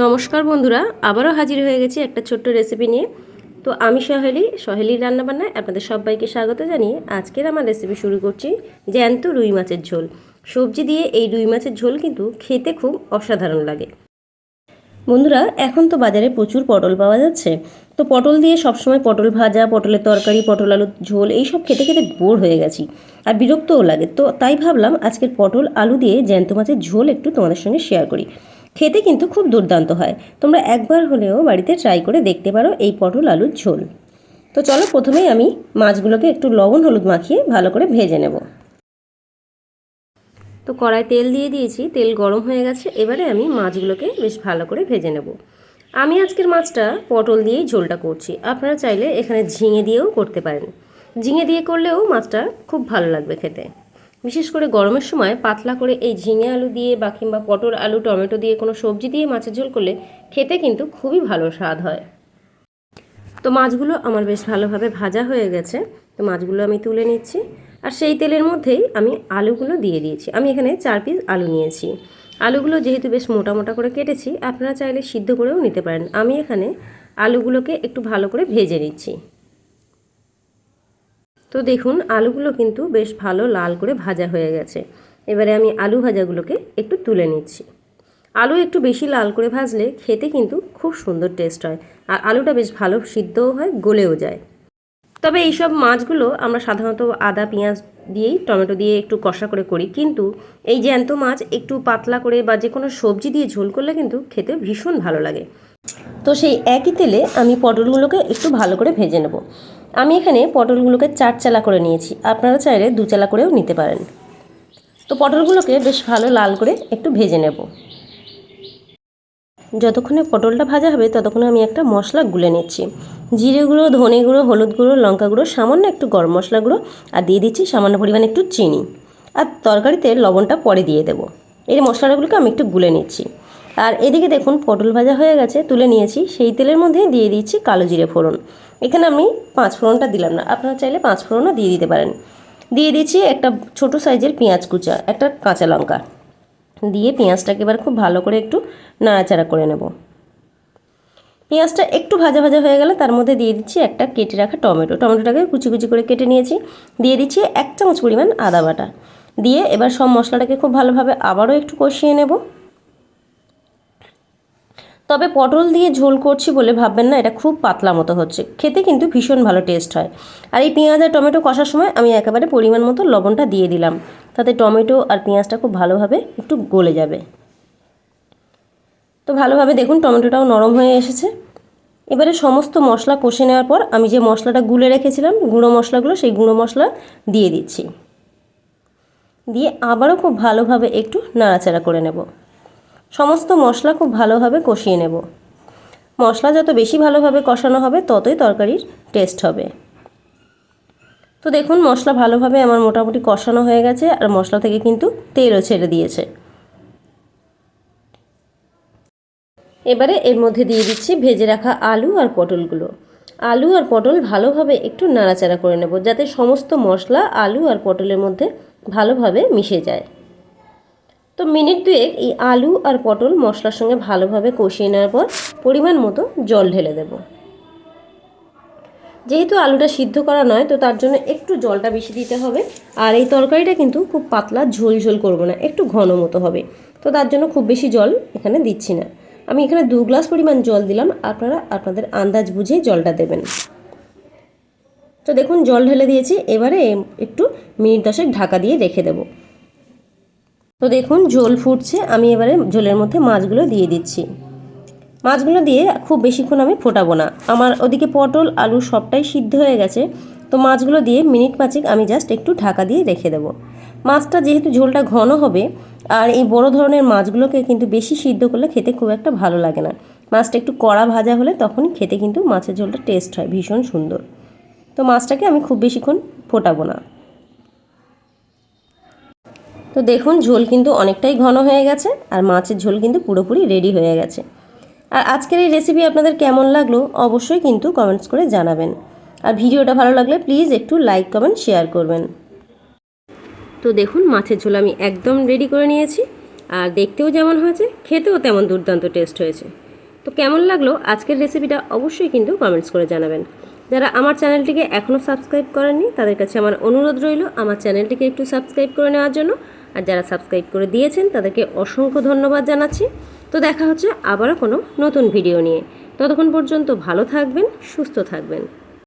নমস্কার বন্ধুরা, আবারও হাজির হয়ে গেছি একটা ছোট্ট রেসিপি নিয়ে। তো আমি সহেলি, সহেলির রান্নাবান্নায় আপনাদের সবাইকে স্বাগত জানিয়ে আজকের আমার রেসিপি শুরু করছি, জ্যান্ত রুই মাছের ঝোল। সবজি দিয়ে এই রুই মাছের ঝোল কিন্তু খেতে খুব অসাধারণ লাগে। বন্ধুরা, এখন তো বাজারে প্রচুর পটল পাওয়া যাচ্ছে। তো পটল দিয়ে সবসময় পটল ভাজা, পটলের তরকারি, পটল আলুর ঝোল, এইসব খেতে খেতে বোর হয়ে গেছি আর বিরক্তও লাগে। তো তাই ভাবলাম আজকের পটল, আলু দিয়ে জ্যান্ত মাছের ঝোল একটু তোমাদের সঙ্গে শেয়ার করি। খেতে কিন্তু খুব দুর্দান্ত হয়। তোমরা একবার হলেও বাড়িতে ট্রাই করে দেখতে পারো এই পটল আলুর ঝোল। তো চলো প্রথমেই আমি মাছগুলোকে একটু লবণ হলুদ মাখিয়ে ভালো করে ভেজে নেব। তো কড়াই তেল দিয়ে দিয়েছি, তেল গরম হয়ে গেছে, এবারে আমি মাছগুলোকে বেশ ভালো করে ভেজে নেব। আমি আজকের মাছটা পটল দিয়েই ঝোলটা করছি। আপনারা চাইলে এখানে ঝিঙে দিয়েও করতে পারেন। ঝিঙে দিয়ে করলেও মাছটা খুব ভালো লাগবে খেতে। বিশেষ করে গরমের সময় পাতলা করে এই ঝিঙে আলু দিয়ে বা কিংবা পটল আলু, টমেটো দিয়ে কোনো সবজি দিয়ে মাছের ঝোল করলে খেতে কিন্তু খুবই ভালো স্বাদ হয়। তো মাছগুলো আমার বেশ ভালোভাবে ভাজা হয়ে গেছে। তো মাছগুলো আমি তুলে নিচ্ছি আর সেই তেলের মধ্যেই আমি আলুগুলো দিয়ে দিয়েছি। আমি এখানে চার পিস আলু নিয়েছি। আলুগুলো যেহেতু বেশ মোটা মোটা করে কেটেছি, আপনারা চাইলে সিদ্ধ করেও নিতে পারেন। আমি এখানে আলুগুলোকে একটু ভালো করে ভেজে নিচ্ছি। তো দেখুন, আলুগুলো কিন্তু বেশ ভালো লাল করে ভাজা হয়ে গেছে। এবারে আমি আলু ভাজাগুলোকে একটু তুলে নিচ্ছি। আলু একটু বেশি লাল করে ভাজলে খেতে কিন্তু খুব সুন্দর টেস্ট হয় আর আলুটা বেশ ভালো সিদ্ধও হয়, গলেও যায়। তবে এইসব মাছগুলো আমরা সাধারণত আদা, পেঁয়াজ দিয়েই, টমেটো দিয়ে একটু কষা করে করি। কিন্তু এই জ্যান্ত মাছ একটু পাতলা করে বা যে কোনো সবজি দিয়ে ঝোল করলে কিন্তু খেতে ভীষণ ভালো লাগে। তো সেই একই তেলে আমি পটলগুলোকে একটু ভালো করে ভেজে নেব। আমি এখানে পটলগুলোকে চার চালা করে নিয়েছি। আপনারা চাইলে দু চালা করেও নিতে পারেন। তো পটলগুলোকে বেশ ভালো লাল করে একটু ভেজে নেব। যতক্ষণে পটলটা ভাজা হবে, ততক্ষণে আমি একটা মশলা গুলে নিচ্ছি। জিরে গুঁড়ো, ধনে গুঁড়ো, হলুদ গুঁড়ো, লঙ্কা গুঁড়ো, সামান্য একটু গরম মশলা গুঁড়ো, আর দিয়ে দিচ্ছি সামান্য পরিমাণে একটু চিনি। আর তরকারিতে লবণটা পরে দিয়ে দেবো। এই মশলাগুলোকে আমি একটু গুলে নিচ্ছি। আর এদিকে দেখুন পটল ভাজা হয়ে গেছে, তুলে নিয়েছি। সেই তেলের মধ্যে দিয়ে দিচ্ছি কালো জিরে ফোড়ন। এখানে আমি পাঁচ ফোড়নটা দিলাম না, আপনারা চাইলে পাঁচ ফোড়নও দিয়ে দিতে পারেন। দিয়ে দিচ্ছি একটা ছোট সাইজের পেঁয়াজ কুচা, একটা কাঁচা লঙ্কা। দিয়ে পেঁয়াজটাকে এবার খুব ভালো করে একটু নাড়াচাড়া করে নেব। পেঁয়াজটা একটু ভাজা ভাজা হয়ে গেলে তার মধ্যে দিয়ে দিচ্ছি একটা কেটে রাখা টমেটো। টমেটোটাকে কুচি কুচি করে কেটে নিয়েছি। দিয়ে দিচ্ছি এক চামচ পরিমাণ আদা বাটা। দিয়ে এবার সব মশলাটাকে খুব ভালোভাবে আবারও একটু কষিয়ে নেব। তবে পটল দিয়ে ঝোল করছি বলে ভাববেন না, এটা খুব পাতলা মতো হচ্ছে। খেতে কিন্তু ভীষণ ভালো টেস্ট হয়। আর এই পেঁয়াজ আর টমেটো কষার সময় আমি একেবারে পরিমাণ মতো লবণটা দিয়ে দিলাম। তাতে টমেটো আর পেঁয়াজটা খুব ভালোভাবে একটু গলে যাবে। তো ভালোভাবে দেখুন, টমেটোটাও নরম হয়ে এসেছে। এবারে সমস্ত মশলা কষে নেওয়ার পর আমি যে মশলাটা গুলে রেখেছিলাম, গুঁড়ো মশলাগুলো, সেই গুঁড়ো মশলা দিয়ে দিচ্ছি। দিয়ে আবারও খুব ভালোভাবে একটু নাড়াচাড়া করে নেব। সমস্ত মশলা খুব ভালোভাবে কষিয়ে নেব। মশলা যত বেশি ভালোভাবে কষানো হবে, ততই তরকারির টেস্ট হবে। তো দেখুন, মশলা ভালোভাবে আমার মোটামুটি কষানো হয়ে গেছে, আর মশলা থেকে কিন্তু তেলও ছেড়ে দিয়েছে। এবারে এর মধ্যে দিয়ে দিচ্ছি ভেজে রাখা আলু আর পটলগুলো। আলু আর পটল ভালোভাবে একটু নাড়াচাড়া করে নেব, যাতে সমস্ত মশলা আলু আর পটলের মধ্যে ভালোভাবে মিশে যায়। তো মিনিট দুয়েক এই আলু আর পটল মশলার সঙ্গে ভালোভাবে কষিয়ে নেওয়ার পর পরিমাণ মতো জল ঢেলে দেব। যেহেতু আলুটা সিদ্ধ করা নয়, তো তার জন্য একটু জলটা বেশি দিতে হবে। আর এই তরকারিটা কিন্তু খুব পাতলা ঝোল ঝোল করব না, একটু ঘন মতো হবে। তো তার জন্য খুব বেশি জল এখানে দিচ্ছি না। আমি এখানে দু গ্লাস পরিমাণ জল দিলাম, আপনারা আপনাদের আন্দাজ বুঝে জলটা দেবেন। তো দেখুন, জল ঢেলে দিয়েছি, এবারে একটু মিনিট দশেক ঢাকা দিয়ে রেখে দেবো। তো দেখুন, ঝোল ফুটছে। আমি এবারে ঝোলের মধ্যে মাছগুলো দিয়ে দিচ্ছি। মাছগুলো দিয়ে খুব বেশিক্ষণ আমি ফোটাবো না। আমার ওদিকে পটল, আলু সবটাই সিদ্ধ হয়ে গেছে। তো মাছগুলো দিয়ে মিনিট পাঁচেক আমি জাস্ট একটু ঢাকা দিয়ে রেখে দেবো। মাছটা যেহেতু ঝোলটা ঘন হবে, আর এই বড় ধরনের মাছগুলোকে কিন্তু বেশি সিদ্ধ করলে খেতে খুব একটা ভালো লাগে না। মাছটা একটু কড়া ভাজা হলে তখন খেতে কিন্তু মাছের ঝোলটা টেস্ট হয়, ভীষণ সুন্দর। তো মাছটাকে আমি খুব বেশিক্ষণ ফোটাবো না। তো দেখুন, ঝোল কিন্তু অনেকটাই ঘন হয়ে গেছে আর মাছের ঝোল কিন্তু পুরোপুরি রেডি হয়ে গেছে। আর আজকের এই রেসিপি আপনাদের কেমন লাগল অবশ্যই কিন্তু কমেন্টস করে জানাবেন। আর ভিডিওটা ভালো লাগলে প্লিজ একটু লাইক কমেন্ট শেয়ার করবেন। তো দেখুন, মাছের ঝোল আমি একদম রেডি করে নিয়েছি। আর দেখতেও যেমন হয়েছে, খেতেও তেমন দুর্দান্ত টেস্ট হয়েছে। তো কেমন লাগল আজকের রেসিপিটা অবশ্যই কিন্তু কমেন্টস করে জানাবেন। যারা আমার চ্যানেলটিকে এখনও সাবস্ক্রাইব করেননি, তাদের কাছে আমার অনুরোধ রইল আমার চ্যানেলটিকে একটু সাবস্ক্রাইব করে নেওয়ার জন্য। আর যারা সাবস্ক্রাইব করে দিয়েছেন, তাদেরকে অসংখ্য ধন্যবাদ জানাচ্ছি। তো দেখা হচ্ছে আবারও কোনো নতুন ভিডিও নিয়ে। ততক্ষণ পর্যন্ত ভালো থাকবেন, সুস্থ থাকবেন।